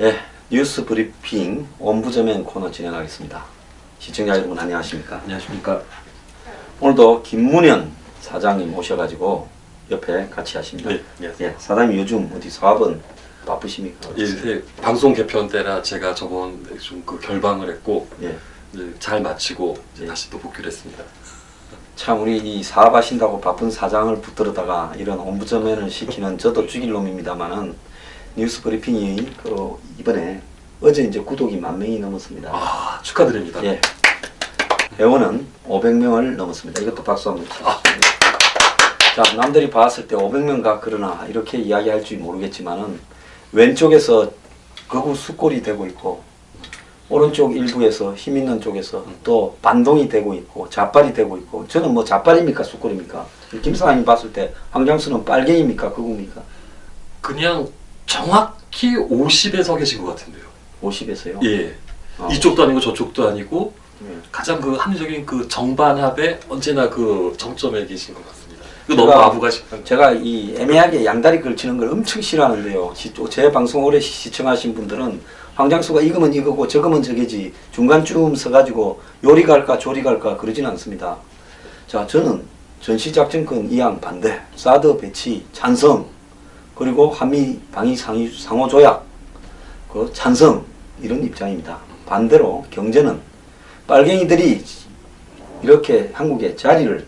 예, 뉴스 브리핑 원부점엔 코너 진행하겠습니다. 시청자 여러분 안녕하십니까? 안녕하십니까. 오늘도 김문현 사장님 오셔가지고 옆에 같이 하십니다. 네, 안녕하세요. 예, 사장님 요즘 어디 사업은 바쁘십니까? 예, 네, 방송 개편 때라 제가 저번 좀 그 결방을 했고 예, 이제 잘 마치고 이제 예. 다시 또 복귀를 했습니다. 참 우리 이 사업하신다고 바쁜 사장을 붙들어다가 이런 원부점에는 시키는 저도 죽일 놈입니다만은 뉴스 브리핑이 그 이번에 어제 이제 구독이 만 명이 넘었습니다. 아 축하드립니다. 예. 회원은 500명을 넘었습니다. 이것도 박수 한번 치시죠. 자, 남들이 봤을 때 500명가 그러나 이렇게 이야기할 줄 모르겠지만은 왼쪽에서 거구 숫골이 되고 있고 오른쪽 일부에서 힘 있는 쪽에서 또 반동이 되고 있고 좌빨이 되고 있고 저는 뭐 좌빨입니까 숫골입니까? 김 사장님 봤을 때 황장수는 빨갱입니까 거구입니까? 그냥 정확히 50에 서 계신 것 같은데요. 50에서요? 예. 아. 이쪽도 아니고 저쪽도 아니고 예. 가장 그 합리적인 그 정반합에 언제나 그 정점에 계신 것 같습니다. 이거 제가- 너무 아부가식한 제가 이 애매하게 양다리 걸치는 걸 엄청 싫어하는데요. 시- 제 방송 오래 시- 시청하신 분들은 황장수가 이거면 이거고 저거면 저게지 중간쯤 서가지고 요리 갈까 조리 갈까 그러진 않습니다. 자, 저는 전시작전권 이양 반대, 사드 배치 찬성, 그리고 한미 방위 상호 조약 그 찬성 이런 입장입니다. 반대로 경제는 빨갱이들이 이렇게 한국의 자리를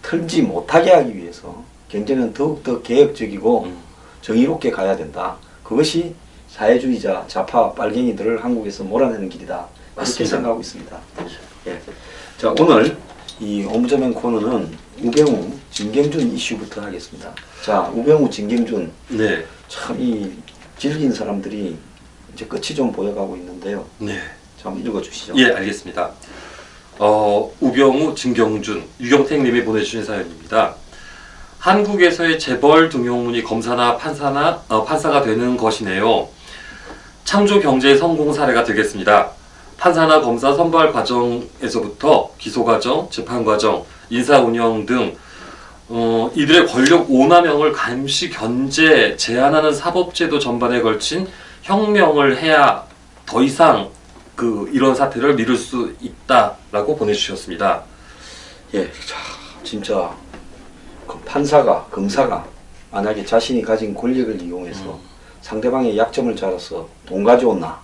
털지 못하게 하기 위해서 경제는 더욱더 개혁적이고 음. 정의롭게 가야 된다. 그것이 사회주의자 좌파 빨갱이들을 한국에서 몰아내는 길이다. 맞습니다. 생각하고 있습니다. 예. 자 오늘 이 오무저면 코너는 우병우, 진경준 이슈부터 하겠습니다. 자 우병우, 진경준 네. 참 이 질긴 사람들이 이제 끝이 좀 보여가고 있는데요. 네. 자 한번 읽어주시죠. 예, 알겠습니다. 어, 우병우, 진경준, 유경택 님이 보내주신 사연입니다. 한국에서의 재벌 등용문이 검사나 판사나 어, 판사가 되는 것이네요. 창조 경제 성공 사례가 되겠습니다. 판사나 검사 선발 과정에서부터 기소 과정, 재판 과정, 인사 운영 등 어, 이들의 권력 오남용을 감시 견제 제한하는 사법제도 전반에 걸친 혁명을 해야 더 이상 그 이런 사태를 미룰 수 있다라고 보내주셨습니다. 예, 자, 진짜 그 판사가 검사가 만약에 자신이 가진 권력을 이용해서 음. 상대방의 약점을 잡아서 돈 가져온나,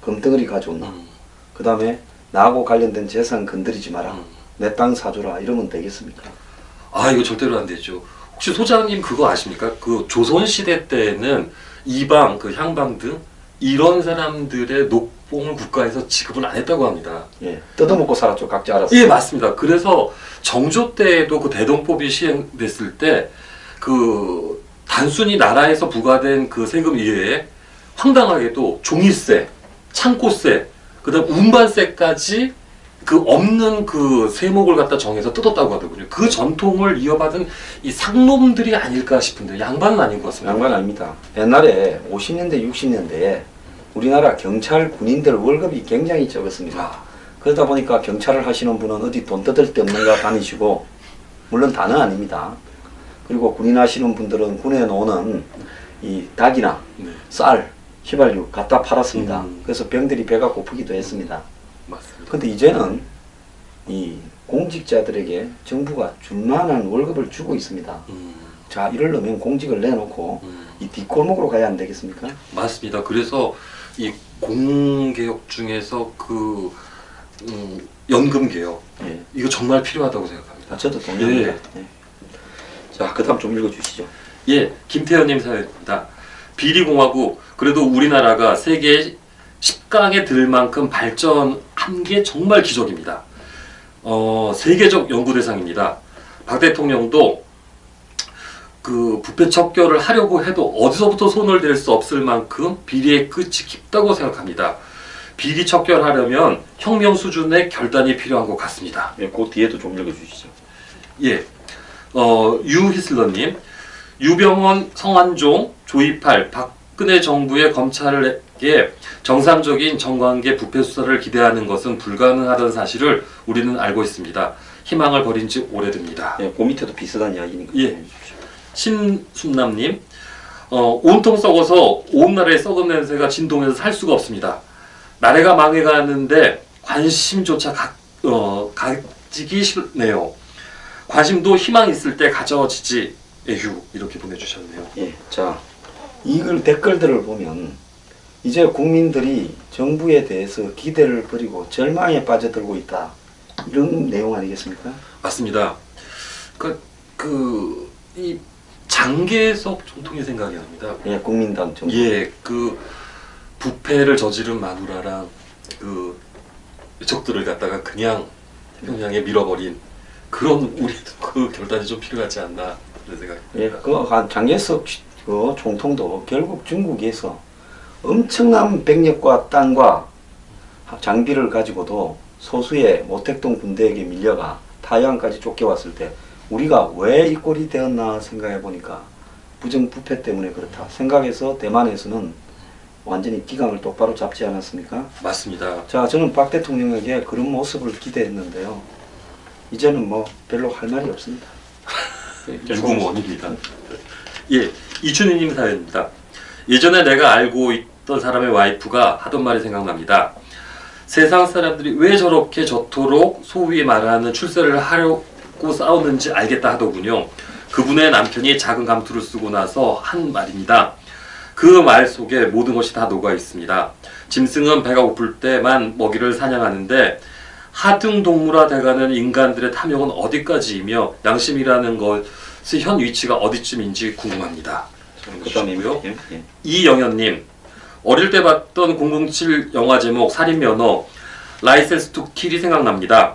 금덩어리 가져온나, 음, 그 다음에 나하고 관련된 재산 건드리지 마라, 음. 내 땅 사줘라 이러면 되겠습니까? 아 이거 절대로 안 되죠. 혹시 소장님 그거 아십니까? 그 조선 시대 때는 이방, 그 향방 등 이런 사람들의 녹봉을 국가에서 지급을 안 했다고 합니다. 예, 뜯어먹고 살았죠, 각자 알아서. 예, 맞습니다. 그래서 정조 때에도 그 대동법이 시행됐을 때 그 단순히 나라에서 부과된 그 세금 이외에 황당하게도 종이세, 창고세, 그다음 운반세까지 그 없는 그 세목을 갖다 정해서 뜯었다고 하더군요. 그 전통을 이어받은 이 상놈들이 아닐까 싶은데 양반은 아닌 것 같습니다. 양반 아닙니다. 옛날에 50년대, 60년대에 우리나라 경찰 군인들 월급이 굉장히 적었습니다. 아, 그러다 보니까 경찰을 하시는 분은 어디 돈 뜯을 데 없는가 다니시고 물론 다는 아닙니다. 그리고 군인 하시는 분들은 군에 놓는 이 닭이나 네, 쌀, 휘발유 갖다 팔았습니다. 음. 그래서 병들이 배가 고프기도 했습니다. 맞습니다. 근데 이제는 이 공직자들에게 정부가 줄만한 월급을 주고 있습니다. 음, 자, 이러려면 공직을 내놓고 음. 이 뒷골목으로 가야 안 되겠습니까? 맞습니다. 그래서 이 공개혁 중에서 그 음, 연금 개혁 예. 이거 정말 필요하다고 생각합니다. 아, 저도 동의합니다. 예. 예. 자, 그 다음 좀 읽어주시죠. 예, 김태현님 사연입니다. 비리공화국 그래도 우리나라가 세계 10강에 들 만큼 발전한 게 정말 기적입니다. 어, 세계적 연구 대상입니다. 박 대통령도 그 부패 척결을 하려고 해도 어디서부터 손을 댈 수 없을 만큼 비리의 끝이 깊다고 생각합니다. 비리 척결하려면 혁명 수준의 결단이 필요한 것 같습니다. 예, 그 뒤에도 좀 읽어주시죠. 예. 어, 유히슬러님, 유병원, 성완종, 조이팔, 박근혜 정부의 검찰 에게 정상적인 정관계 부패 수사를 기대하는 것은 불가능하다는 사실을 우리는 알고 있습니다. 희망을 버린 지 오래됩니다. 예, 그 밑에도 비슷한 이야기니까. 예. 신순남님, 어, 온통 썩어서 온 나라에 썩은 냄새가 진동해서 살 수가 없습니다. 나라가 망해가는데 관심조차 가, 어, 가지기 싫네요. 관심도 희망 있을 때 가져지지 에휴 이렇게 보내주셨네요. 예, 자, 이 글 댓글들을 보면 이제 국민들이 정부에 대해서 기대를 버리고 절망에 빠져들고 있다. 이런 내용 아니겠습니까? 맞습니다. 그, 그, 이 장계석 총통이 생각이 납니다. 예, 국민당 정부. 예, 그 부패를 저지른 마누라랑 그 적들을 갖다가 그냥 평양에 밀어버린 그런 우리 그 결단이 좀 필요하지 않나 그런 예. 그 장개석 그 총통도 결국 중국에서 엄청난 백력과 땅과 장비를 가지고도 소수의 모택동 군대에게 밀려가 타이완까지 쫓겨왔을 때 우리가 왜 이 꼴이 되었나 생각해 보니까 부정부패 때문에 그렇다 생각해서 대만에서는 완전히 기강을 똑바로 잡지 않았습니까? 맞습니다. 자, 저는 박 대통령에게 그런 모습을 기대했는데요. 이제는 뭐 별로 할 말이 없습니다. 유구무원입니다. 예, 이춘희님 사연입니다. 예전에 내가 알고 있 던 사람의 와이프가 하던 말이 생각납니다. 세상 사람들이 왜 저렇게 저토록 소위 말하는 출세를 하려고 싸우는지 알겠다 하더군요. 그분의 남편이 작은 감투를 쓰고 나서 한 말입니다. 그 말 속에 모든 것이 다 녹아 있습니다. 짐승은 배가 고플 때만 먹이를 사냥하는데 하등 동물화 돼가는 인간들의 탐욕은 어디까지이며 양심이라는 것의 현 위치가 어디쯤인지 궁금합니다. 그다음에 주시고요. 예, 예. 이영현님 어릴 때 봤던 007 영화 제목 살인면허 라이센스 투 킬이 생각납니다.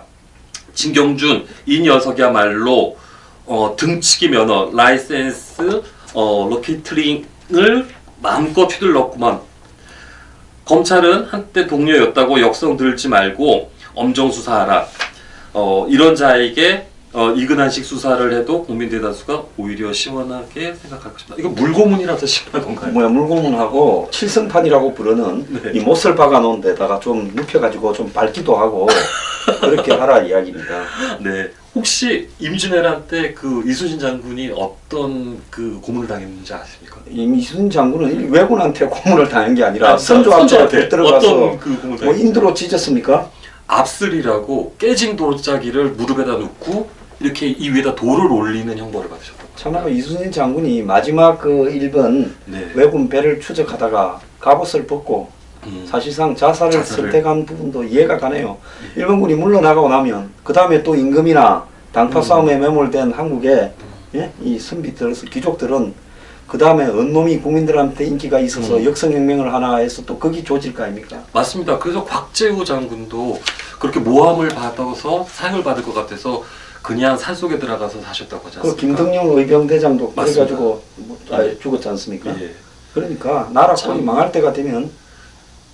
진경준 이 녀석이야말로 어, 등치기 면허 라이센스 어, 로키트링을 마음껏 휘둘렀구만. 검찰은 한때 동료였다고 역성 들지 말고 엄정 수사하라. 어, 이런 자에게 어, 이근한식 수사를 해도 국민 대다수가 오히려 시원하게 생각할 것입니다. 이거 물고문이라서 심한 건가요? 뭐야 물고문하고 칠성판이라고 부르는 네. 이 못을 박아놓은 데다가 좀 눕혀가지고 좀 밟기도 하고 그렇게 하라 이야기입니다. 네. 혹시 임진왜란 때 그 이순신 장군이 어떤 그 고문을 당했는지 아십니까? 이순 장군은 외군한테 고문을 당한 게 아니라 아, 선조한테 들어가서 그 고문을 뭐. 인도로 찢었습니까? 압슬이라고 깨진 돌짜기를 무릎에다 놓고 이렇게 이 위에다 돌을 올리는 형벌을 받으셨다. 참으로 이순신 장군이 마지막 그 일본 네. 왜군 배를 추적하다가 갑옷을 벗고 음. 사실상 자살을, 자살을. 선택한 부분도 이해가 가네요. 일본군이 물러나가고 나면 그 다음에 또 임금이나 당파 음. 싸움에 매몰된 한국의 예? 이 선비들, 귀족들은 그 다음에 언놈이 국민들한테 인기가 있어서 음. 역성혁명을 하나 해서 또 거기 조질 거 아닙니까? 맞습니다. 그래서 곽재우 장군도 그렇게 모함을 받아서 사형을 받을 것 같아서 그냥 산 속에 들어가서 사셨다고 하지 그 않습니까? 김덕령 의병대장도 맞습니다. 그래가지고 뭐, 아, 예. 죽었지 않습니까? 예. 그러니까 나라 참. 꼴이 망할 때가 되면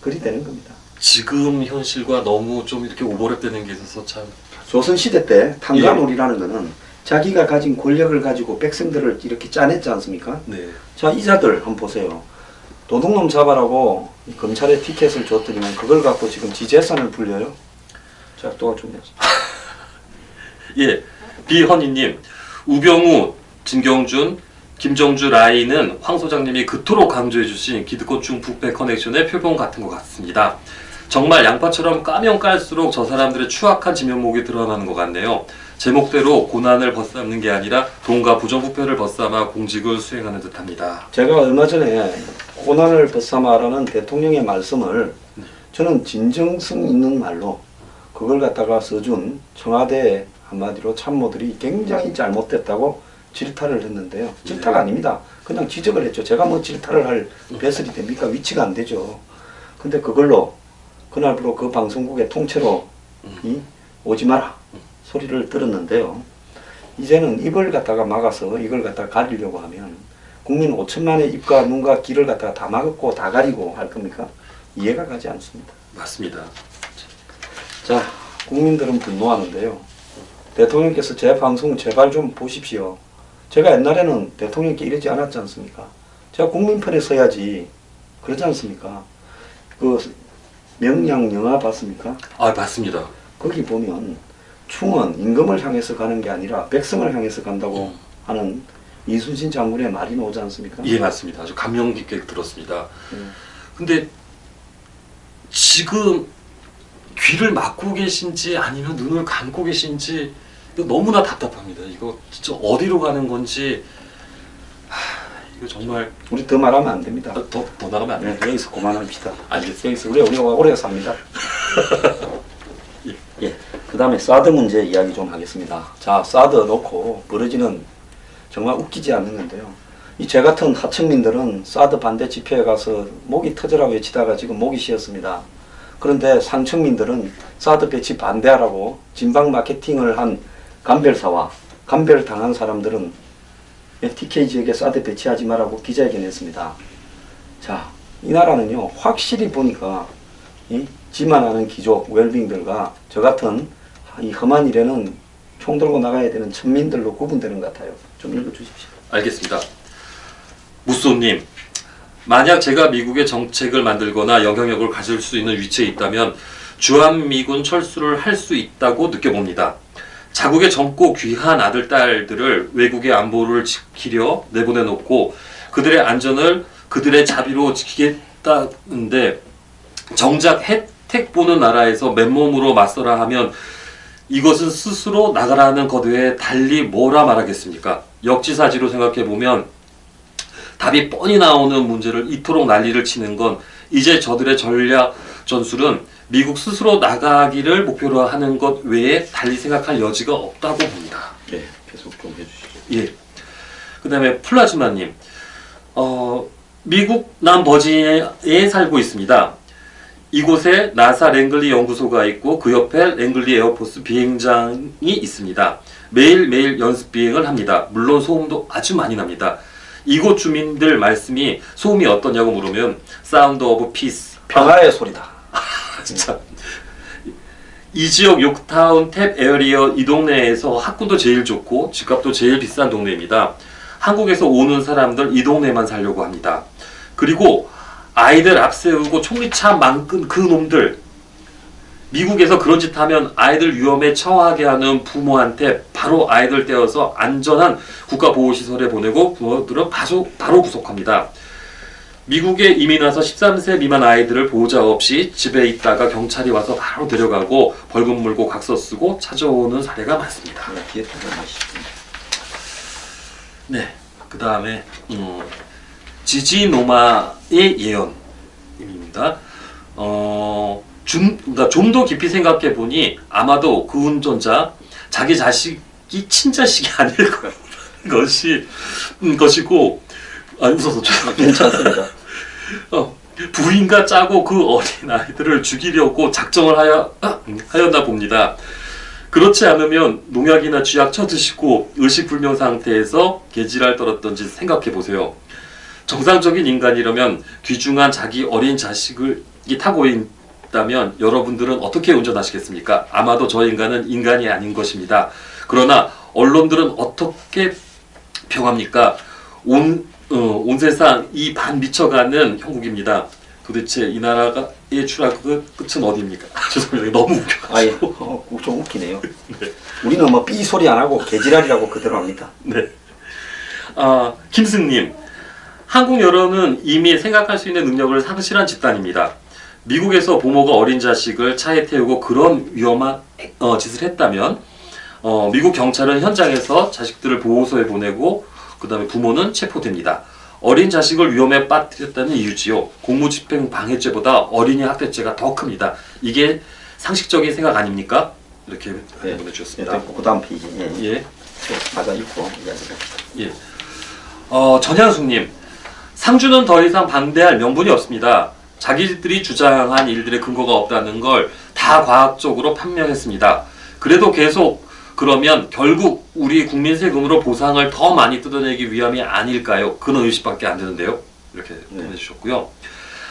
그리 되는 겁니다. 지금 현실과 너무 좀 이렇게 오버랩되는 게 있어서 참 조선시대 때 예. 탕자놀이라는 거는 자기가 가진 권력을 가지고 백성들을 이렇게 짜냈지 않습니까? 네. 자 이자들 한번 보세요. 도둑놈 잡아라고 이 검찰에 티켓을 줬더니만 그걸 갖고 지금 지재산을 불려요. 자 도와주면 예, 비헌희님, 우병우, 진경준, 김정주 라인은 황 소장님이 그토록 강조해 주신 기득권중 북배 커넥션의 표본 같은 것 같습니다. 정말 양파처럼 까면 깔수록 저 사람들의 추악한 지면목이 드러나는 것 같네요. 제목대로 고난을 벗삼는 게 아니라 돈과 부정부패를 벗삼아 공직을 수행하는 듯합니다. 제가 얼마 전에 고난을 벗삼아라는 대통령의 말씀을 저는 진정성 있는 말로 그걸 갖다가 써준 청와대 한마디로 참모들이 굉장히 잘못됐다고 질타를 했는데요. 질타가 네. 아닙니다. 그냥 지적을 했죠. 제가 뭐 질타를 할 배설이 됩니까? 위치가 안 되죠. 근데 그걸로 그날부로 그 방송국의 통째로 이 오지 마라 소리를 들었는데요. 이제는 입을 갖다가 막아서 이걸 갖다가 가리려고 하면 국민 5천만의 입과 눈과 귀를 갖다가 다 막고 다 가리고 할 겁니까? 이해가 가지 않습니다. 맞습니다. 자, 국민들은 분노하는데요. 대통령께서 제 방송 제발 좀 보십시오. 제가 옛날에는 대통령께 이러지 않았지 않습니까? 제가 국민 편에 서야지. 그러지 않습니까? 그 명량 영화 봤습니까? 아, 맞습니다. 거기 보면 충은 임금을 향해서 가는 게 아니라 백성을 향해서 간다고 음. 하는 이순신 장군의 말이 나오지 않습니까? 예 맞습니다. 아주 감명 깊게 들었습니다. 음. 근데 지금 귀를 막고 계신지 아니면 눈을 감고 계신지 너무나 답답합니다. 이거 진짜 어디로 가는 건지 하, 이거 정말 우리 더 말하면 안 됩니다. 더, 더, 더 나가면 안 돼요. 네, 여기서 그만합시다. 알겠습니다. 여기서 우리 우리가 오래 삽니다. 예. 그 다음에 사드 문제 이야기 좀 하겠습니다. 자, 사드 놓고 벌어지는 정말 웃기지 않는 건데요. 이 제 같은 하층민들은 사드 반대 집회에 가서 목이 터져라 외치다가 지금 목이 쉬었습니다. 그런데 상층민들은 사드 배치 반대하라고 진방 마케팅을 한 감별사와 감별 당한 사람들은 TK 지역에 사드 배치하지 말라고 기자회견했습니다. 자, 이 나라는요 확실히 보니까 이 지만하는 귀족 웰빙들과 저 같은 이 험한 일에는 총 들고 나가야 되는 천민들로 구분되는 것 같아요. 좀 읽어주십시오. 알겠습니다. 무쏘님, 만약 제가 미국의 정책을 만들거나 영향력을 가질 수 있는 위치에 있다면 주한미군 철수를 할 수 있다고 느껴봅니다. 자국의 젊고 귀한 아들, 딸들을 외국의 안보를 지키려 내보내놓고 그들의 안전을 그들의 자비로 지키겠다는데 정작 혜택 보는 나라에서 맨몸으로 맞서라 하면 이것은 스스로 나가라는 것 외에 달리 뭐라 말하겠습니까? 역지사지로 생각해 보면 답이 뻔히 나오는 문제를 이토록 난리를 치는 건 이제 저들의 전략 전술은 미국 스스로 나가기를 목표로 하는 것 외에 달리 생각할 여지가 없다고 봅니다. 예, 계속 좀 해주시죠. 예. 그 다음에 플라즈마님, 어, 미국 남버지니아에 살고 있습니다. 이곳에 나사 랭글리 연구소가 있고 그 옆에 랭글리 에어포스 비행장이 있습니다. 매일매일 연습 비행을 합니다. 물론 소음도 아주 많이 납니다. 이곳 주민들 말씀이 소음이 어떠냐고 물으면 사운드 오브 피스 평화의 소리다. 진짜 이 지역 요크타운 탭 에어리어 이 동네에서 학군도 제일 좋고 집값도 제일 비싼 동네입니다. 한국에서 오는 사람들 이 동네만 살려고 합니다. 그리고 아이들 앞세우고 총리차 만끈 그 놈들 미국에서 그런 짓 하면 아이들 위험에 처하게 하는 부모한테 바로 아이들 떼어서 안전한 국가보호시설에 보내고 부모들은 바로, 바로 구속합니다. 미국에 이민 와서 13세 미만 아이들을 보호자 없이 집에 있다가 경찰이 와서 바로 데려가고 벌금 물고 각서 쓰고 찾아오는 사례가 많습니다. 네, 뒤에 들어가시죠. 네, 그 다음에 음, 지지노마의 예언입니다. 어, 좀, 그러니까 좀더 깊이 생각해 보니 아마도 그 운전자 자기 자식이 친자식이 아닐 것 것이 음, 것이고 아 웃어서 죄송합니다. 괜찮습니다. 어, 부인과 짜고 그 어린 아이들을 죽이려고 작정을 하여, 아, 음, 하였나 봅니다. 그렇지 않으면 농약이나 쥐약 쳐드시고 의식불명 상태에서 개지랄 떨었던 짓 생각해 보세요. 정상적인 인간이라면 귀중한 자기 어린 자식을 이 타고 있다면 여러분들은 어떻게 운전하시겠습니까? 아마도 저 인간은 인간이 아닌 것입니다. 그러나 언론들은 어떻게 평합니까? 온, 어, 온 세상 이 반 미쳐가는 형국입니다. 도대체 이 나라의 추락의 끝은 어디입니까? 죄송합니다. 너무 웃겨. 아예 어, 좀 웃기네요. 우리는 뭐 삐 소리 안 하고 개지랄이라고 그대로 합니다. 네. 아, 김승님. 한국 여론은 이미 생각할 수 있는 능력을 상실한 집단입니다. 미국에서 부모가 어린 자식을 차에 태우고 그런 위험한 어, 짓을 했다면 어, 미국 경찰은 현장에서 자식들을 보호소에 보내고 그 다음에 부모는 체포됩니다. 어린 자식을 위험에 빠뜨렸다는 이유지요. 공무집행 방해죄보다 어린이 학대죄가 더 큽니다. 이게 상식적인 생각 아닙니까? 이렇게 네. 보내주셨습니다. 됐고 그 다음 페이지. 예. 예. 가자 읽고. 예. 어, 전현숙님. 상주는 더 이상 반대할 명분이 없습니다. 자기들이 주장한 일들의 근거가 없다는 걸 다 과학적으로 판명했습니다. 그래도 계속 그러면 결국 우리 국민 세금으로 보상을 더 많이 뜯어내기 위함이 아닐까요? 그런 의식밖에 안 드는데요. 이렇게 네. 보내주셨고요.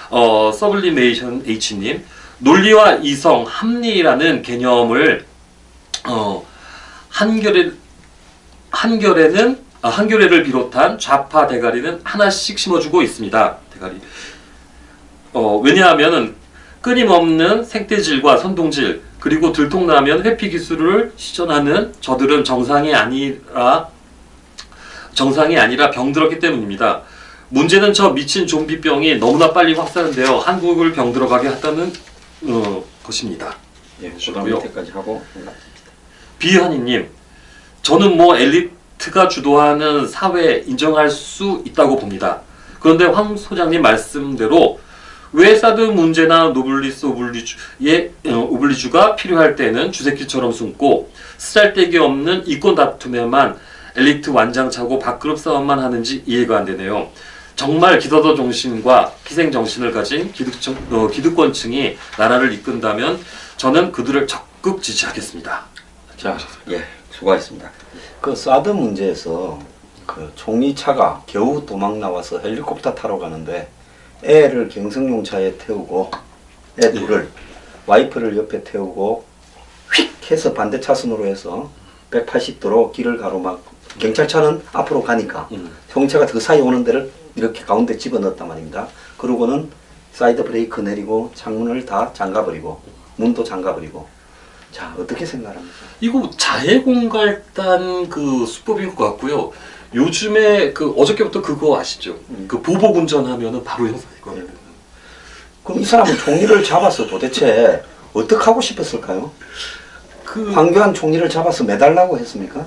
어, 서블리메이션 H님. 논리와 이성, 합리라는 개념을 어, 한결에 한결에는 아, 한겨레를 비롯한 좌파 대가리는 하나씩 심어주고 있습니다. 대가리. 어, 왜냐하면은 끊임없는 생태질과 선동질 그리고 들통나면 회피 기술을 시전하는 저들은 정상이 아니라 정상이 아니라 병들었기 때문입니다. 문제는 저 미친 좀비병이 너무나 빨리 확산되어 한국을 병들어가게 했다는 어, 것입니다. 예, 그다음 좋고요. 밑에까지 하고 비현이님, 저는 뭐 엘리트가 주도하는 사회 인정할 수 있다고 봅니다. 그런데 황 소장님 말씀대로 왜 사드 문제나 노블리스 오블리주의 어, 오블리주가 필요할 때는 주새끼처럼 숨고 쓰잘데기 없는 이권 다툼에만 엘리트 완장 차고 밥그릇 싸움만 하는지 이해가 안 되네요. 정말 기더더 정신과 희생 정신을 가진 기득정, 어, 기득권층이 나라를 이끈다면 저는 그들을 적극 지지하겠습니다. 자, 예, 수고하셨습니다. 그 사드 문제에서 그 총리 차가 겨우 도망 나와서 헬리콥터 타러 가는데 애를 경성용 차에 태우고 애 둘을 와이프를 옆에 태우고 휙 해서 반대 차선으로 해서 180도로 길을 가로막 경찰차는 앞으로 가니까 음. 형차가 그 사이 오는 데를 이렇게 가운데 집어넣었단 말입니다. 그러고는 사이드 브레이크 내리고 창문을 다 잠가버리고 문도 잠가버리고 자 어떻게 생각합니까? 이거 자해공갈단 그 수법인 것 같고요. 요즘에 그 어저께부터 그거 아시죠? 음. 그 보복 운전하면은 바로 형사이거든요. 예. 그럼 이 사람은 총리를 잡아서 도대체 어떻게 하고 싶었을까요? 그 황교안 총리를 잡아서 매달라고 했습니까?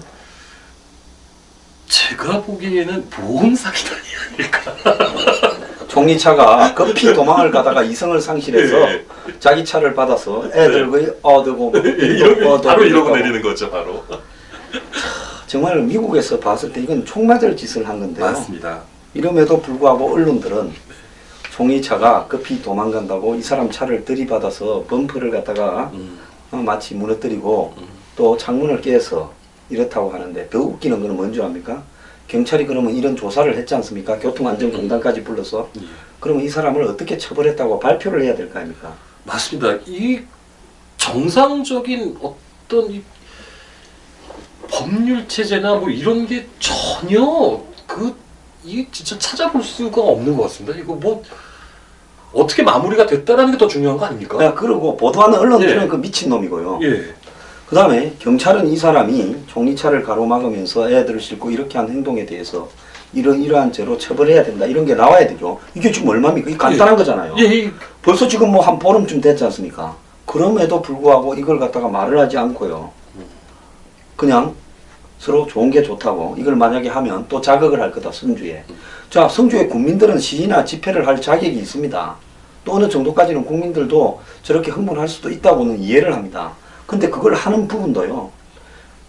제가 보기에는 보험 사기단이 아닐까. 총리 차가 급히 도망을 가다가 이성을 상실해서 예. 자기 차를 받아서 애들의 얻고 이러고 얻어 바로 이러고. 내리는 거죠, 바로. 정말 미국에서 봤을 때 이건 총 맞을 짓을 한 건데요. 맞습니다. 이름에도 불구하고 언론들은 총리차가 급히 도망간다고 이 사람 차를 들이받아서 범퍼를 갖다가 음. 어, 마치 무너뜨리고 음. 또 창문을 깨서 이렇다고 하는데 더 웃기는 거는 뭔지 압니까? 경찰이 그러면 이런 조사를 했지 않습니까? 교통안전공단까지 불러서 예. 그러면 이 사람을 어떻게 처벌했다고 발표를 해야 될 거 아닙니까? 맞습니다. 이 정상적인 어떤 이 법률 체제나 뭐 이런 게 전혀 그이 진짜 찾아볼 수가 없는 것 같습니다. 이거 뭐 어떻게 마무리가 됐다라는 게 더 중요한 거 아닙니까? 야, 그러고 보도하는 언론들은 예. 그 미친 놈이고요. 예. 그 다음에 경찰은 이 사람이 총리차를 가로막으면서 애들을 싣고 이렇게 한 행동에 대해서 이런 이러한 죄로 처벌해야 된다 이런 게 나와야 되죠. 이게 지금 얼마입니까? 이게 간단한 거잖아요. 예, 이- 벌써 지금 뭐 한 보름쯤 됐지 않습니까? 그럼에도 불구하고 이걸 갖다가 말을 하지 않고요. 그냥 서로 좋은 게 좋다고 이걸 만약에 하면 또 자극을 할 거다 성주에. 자 성주의 국민들은 시위나 집회를 할 자격이 있습니다. 또 어느 정도까지는 국민들도 저렇게 흥분할 수도 있다고는 이해를 합니다. 근데 그걸 하는 부분도요.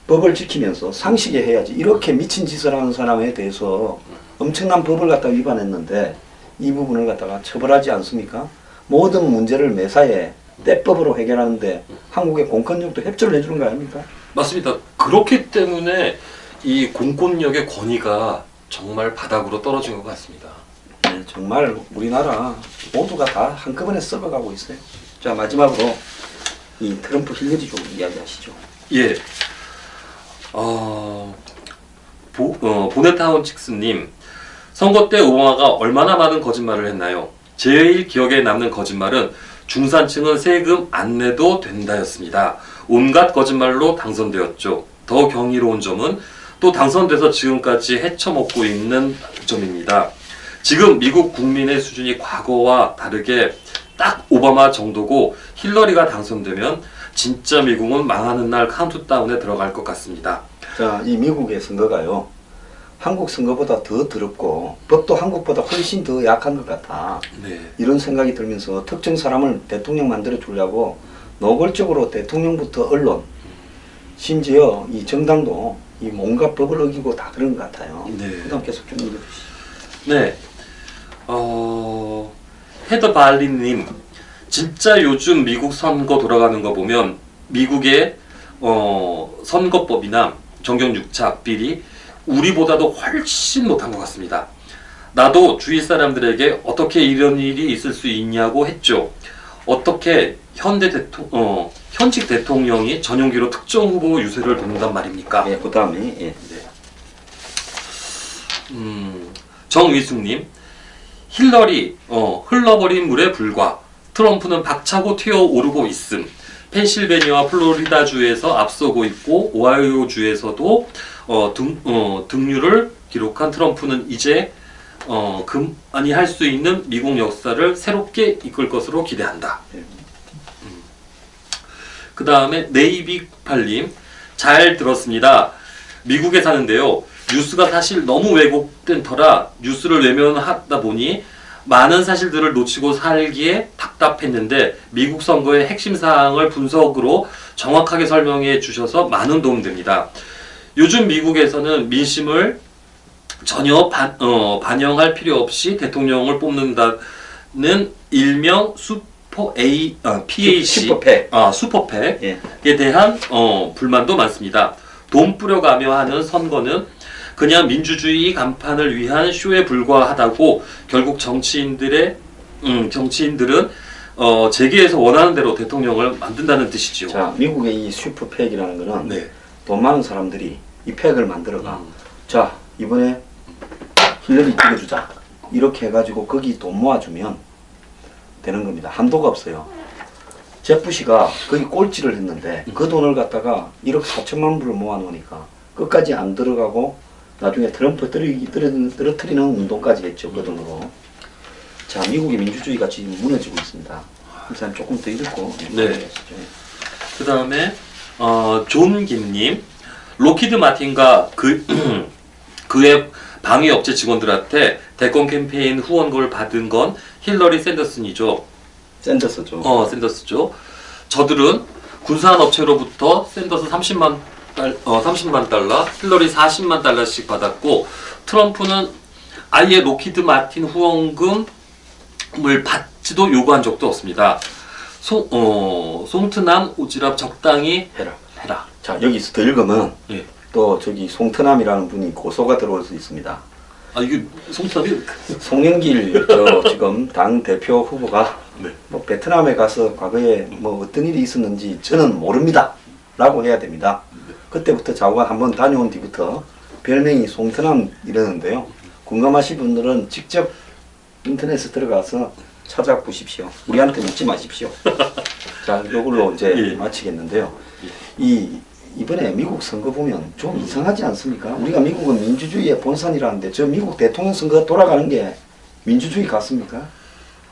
법을 지키면서 상식에 해야지. 이렇게 미친 짓을 하는 사람에 대해서 엄청난 법을 갖다 위반했는데 이 부분을 갖다가 처벌하지 않습니까? 모든 문제를 매사에 때법으로 해결하는데 한국의 공권력도 협조를 해주는 거 아닙니까? 맞습니다. 그렇기 때문에 이 공권력의 권위가 정말 바닥으로 떨어진 것 같습니다. 네, 정말 우리나라 모두가 다 한꺼번에 썩어가고 있어요. 자 마지막으로 이 트럼프 힐러리 좀 이야기하시죠. 예. 어, 보, 어, 보네타운 칙스님, 선거 때 오바마가 얼마나 많은 거짓말을 했나요? 제일 기억에 남는 거짓말은 중산층은 세금 안 내도 된다였습니다. 온갖 거짓말로 당선되었죠. 더 경이로운 점은 또 당선돼서 지금까지 헤쳐먹고 있는 점입니다. 지금 미국 국민의 수준이 과거와 다르게 딱 오바마 정도고 힐러리가 당선되면 진짜 미국은 망하는 날 카운트다운에 들어갈 것 같습니다. 자, 이 미국의 선거가요. 한국 선거보다 더 더럽고 법도 한국보다 훨씬 더 약한 것 같아. 네. 이런 생각이 들면서 특정 사람을 대통령 만들어 주려고 노골적으로 대통령부터 언론, 심지어 이 정당도 이 뭔가 법을 어기고 다 그런 것 같아요. 네. 그다음 계속 좀 읽어주시죠. 네. 어, 헤더 발리님, 진짜 요즘 미국 선거 돌아가는 거 보면 미국의 어, 선거법이나 정경 6차 악비리 우리보다도 훨씬 못한 것 같습니다. 나도 주위 사람들에게 어떻게 이런 일이 있을 수 있냐고 했죠. 어떻게 현대 대통 어, 현직 대통령이 전용기로 특정 후보 유세를 돕는단 말입니까? 예, 그 다음에 예. 음, 정위숙님, 힐러리 어, 흘러버린 물에 불과 트럼프는 박차고 튀어오르고 있음. 펜실베니아와 플로리다 주에서 앞서고 있고 오하이오 주에서도 어, 등, 어, 등류를 기록한 트럼프는 이제 어, 그만이 할수 있는 미국 역사를 새롭게 이끌 것으로 기대한다. 네. 그 다음에 네이비팔님 잘 들었습니다. 미국에 사는데요. 뉴스가 사실 너무 왜곡된 터라 뉴스를 외면하다 보니 많은 사실들을 놓치고 살기에 답답했는데 미국 선거의 핵심 사항을 분석으로 정확하게 설명해 주셔서 많은 도움 됩니다. 요즘 미국에서는 민심을 전혀 반, 어, 반영할 필요 없이 대통령을 뽑는다는 일명 슈퍼 A, 어, PAC, 슈퍼팩. 아, 슈퍼팩에 예. 대한 어, 불만도 많습니다. 돈 뿌려가며 하는 선거는 그냥 민주주의 간판을 위한 쇼에 불과하다고 결국 정치인들의 음, 정치인들은 어, 재계에서 원하는 대로 대통령을 만든다는 뜻이지요. 자, 미국의 이 슈퍼팩이라는 거는 네. 돈 많은 사람들이 이 팩을 만들어가. 음. 자, 이번에 힐러리 찍어주자. 이렇게 해가지고 거기 돈 모아주면 되는 겁니다. 한도가 없어요. 제프시가 거기 꼴찌를 했는데 그 돈을 갖다가 1억 4천만 불을 모아놓으니까 끝까지 안 들어가고 나중에 트럼프 떨어뜨리, 떨어- 떨어뜨리는 운동까지 했죠. 그 돈으로. 자, 미국의 민주주의가 지금 무너지고 있습니다. 일단 조금 더 읽고. 네. 그 다음에 어, 존 김님 로키드 마틴과 그 그의 방위 업체 직원들한테 대권 캠페인 후원금을 받은 건 힐러리 샌더슨이죠. 샌더스죠. 어 샌더스죠. 저들은 군사한 업체로부터 샌더스 30만 달, 어, 30만 달러, 힐러리 40만 달러씩 받았고 트럼프는 아예 로키드 마틴 후원금을 받지도 요구한 적도 없습니다. 송, 어, 송트남 오지랖 적당히 해라. 해라. 자, 여기서 더 읽으면 예. 또 저기 송트남이라는 분이 고소가 들어올 수 있습니다. 아 이게 송트남이 송영길 저 지금 당 대표 후보가 네. 뭐 베트남에 가서 과거에 뭐 어떤 일이 있었는지 저는 모릅니다.라고 해야 됩니다. 그때부터 자고가 한번 다녀온 뒤부터 별명이 송트남 이러는데요. 궁금하신 분들은 직접 인터넷에 들어가서 찾아보십시오. 우리한테 묻지 마십시오. 자, 이걸로 이제 예. 마치겠는데요. 이 이번에 미국 선거 보면 좀 이상하지 않습니까? 우리가 미국은 민주주의의 본산이라는데 저 미국 대통령 선거 돌아가는 게 민주주의 같습니까?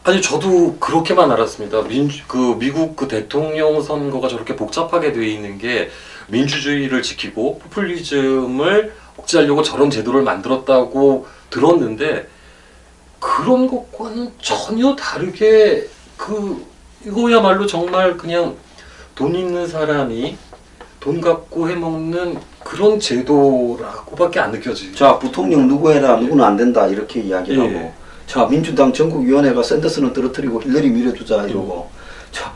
아니 저도 그렇게만 알았습니다. 민주 그 미국 그 대통령 선거가 저렇게 복잡하게 되어 있는 게 민주주의를 지키고 포퓰리즘을 억제하려고 저런 제도를 만들었다고 들었는데 그런 것과는 전혀 다르게 그 이거야말로 정말 그냥 돈 있는 사람이 돈 갖고 해먹는 그런 제도라고밖에 안 느껴지죠. 자, 부통령 누구 해라, 누구는 안 된다 이렇게 이야기를 예. 하고. 자, 민주당 전국위원회가 샌더스는 떨어뜨리고 힐러리 밀어주자 이러고. 자,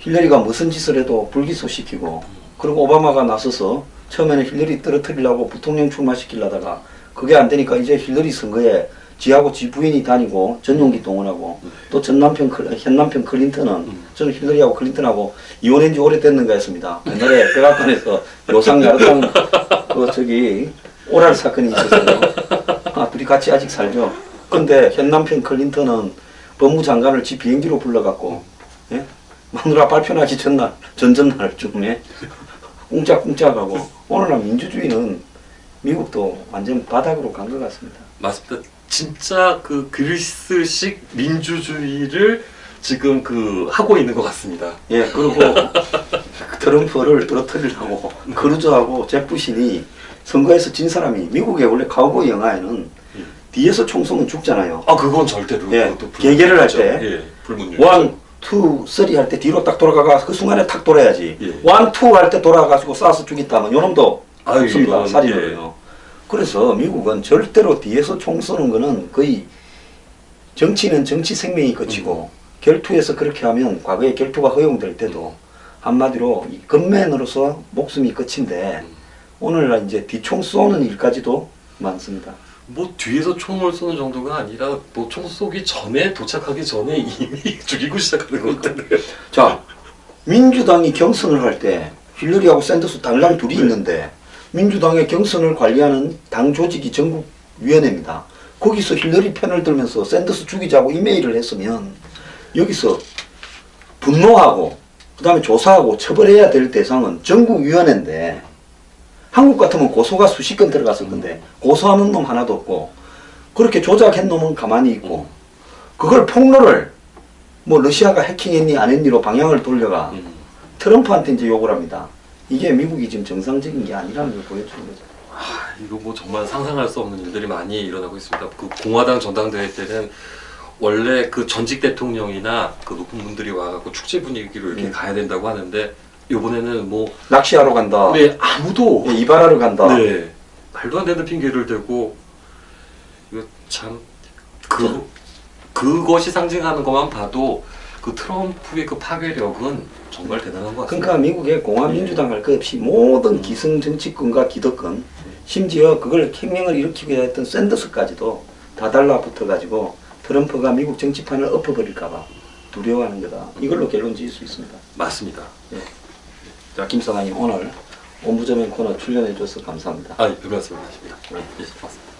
힐러리가 무슨 짓을 해도 불기소시키고. 그리고 오바마가 나서서 처음에는 힐러리 떨어뜨리려고 부통령 출마시키려다가 그게 안 되니까 이제 힐러리 선거에 지하고 지 부인이 다니고 전용기 동원하고 또전 남편 클- 현 남편 클린턴은 저는 힐러리하고 클린턴하고 이혼한 지 오래됐는가 했습니다. 옛날에 백악관에서 요상 야르당 그 저기 오랄 사건이 있었어요. 아, 둘이 같이 아직 살죠. 근데 현 남편 클린턴은 법무장관을 지 비행기로 불러갖고 예? 마누라 발표나기 전날 전전날쯤에 웅짝웅짝하고 오늘날 민주주의는 미국도 완전 바닥으로 간 것 같습니다. 맞습니다. 진짜 그 그리스식 민주주의를 지금 그 하고 있는 것 같습니다. 예, 그리고 트럼프를 떨어뜨리려고 크루즈하고 제프신이 선거에서 진 사람이 미국의 원래 카우보이 영화에는 뒤에서 총 쏘면 죽잖아요. 아 그건 절대로 예, 개개를 할. 때. 예, 불문율. 원, 투, 쓰리 할 때 뒤로 딱 돌아가가 그 순간에 탁 돌아야지. 예. 원, 투할 때 돌아가지고 쏴서 죽였다면 요놈도 아유, 없습니다. 이건, 살인으로요. 그래서 미국은 절대로 뒤에서 총 쏘는 거는 거의 정치는 정치 생명이 거치고 음. 결투에서 그렇게 하면 과거에 결투가 허용될 때도 한마디로 이 건맨으로서 목숨이 끝인데 음. 오늘날 이제 뒤총 쏘는 일까지도 많습니다. 뭐 뒤에서 총을 쏘는 정도가 아니라 뭐 총 쏘기 전에 도착하기 전에 이미 죽이고 시작하는 건데. 자, 민주당이 경선을 할 때 힐러리하고 샌더스 당랑 둘이 네. 있는데 민주당의 경선을 관리하는 당 조직이 전국위원회입니다. 거기서 힐러리 편을 들면서 샌더스 죽이자고 이메일을 했으면 여기서 분노하고 그 다음에 조사하고 처벌해야 될 대상은 전국위원회인데 한국 같으면 고소가 수십 건 들어갔을 건데 고소하는 놈 하나도 없고 그렇게 조작한 놈은 가만히 있고 그걸 폭로를 뭐 러시아가 해킹했니 안 했니로 방향을 돌려가 음. 트럼프한테 이제 욕을 합니다. 이게 미국이 지금 정상적인 게 아니라는 걸 보여주는 거죠. 아, 이거 뭐 정말 상상할 수 없는 일들이 많이 일어나고 있습니다. 그 공화당 전당대회 때는 원래 그 전직 대통령이나 그 높은 분들이 와갖고 축제 분위기로 이렇게 네. 가야 된다고 하는데 이번에는 뭐 낚시하러 간다. 네, 아무도 예, 이발하러 간다. 네 말도 안 되는 핑계를 대고 이거 참 그 그것이 상징하는 것만 봐도 그 트럼프의 그 파괴력은 정말 대단한 것 같습니다. 그러니까 미국의 공화민주당 할 것 없이 모든 기성 정치권과 기득권 심지어 그걸 혁명을 일으키게 했던 샌더스까지도 다 달라붙어 가지고 트럼프가 미국 정치판을 엎어버릴까봐 두려워하는 거다. 이걸로 결론 지을 수 있습니다. 맞습니다. 자, 김 사장님 오늘 본부점의 코너 출연해 줘서 감사합니다. 아, 별 말씀을 하십니다. 예, 고맙습니다.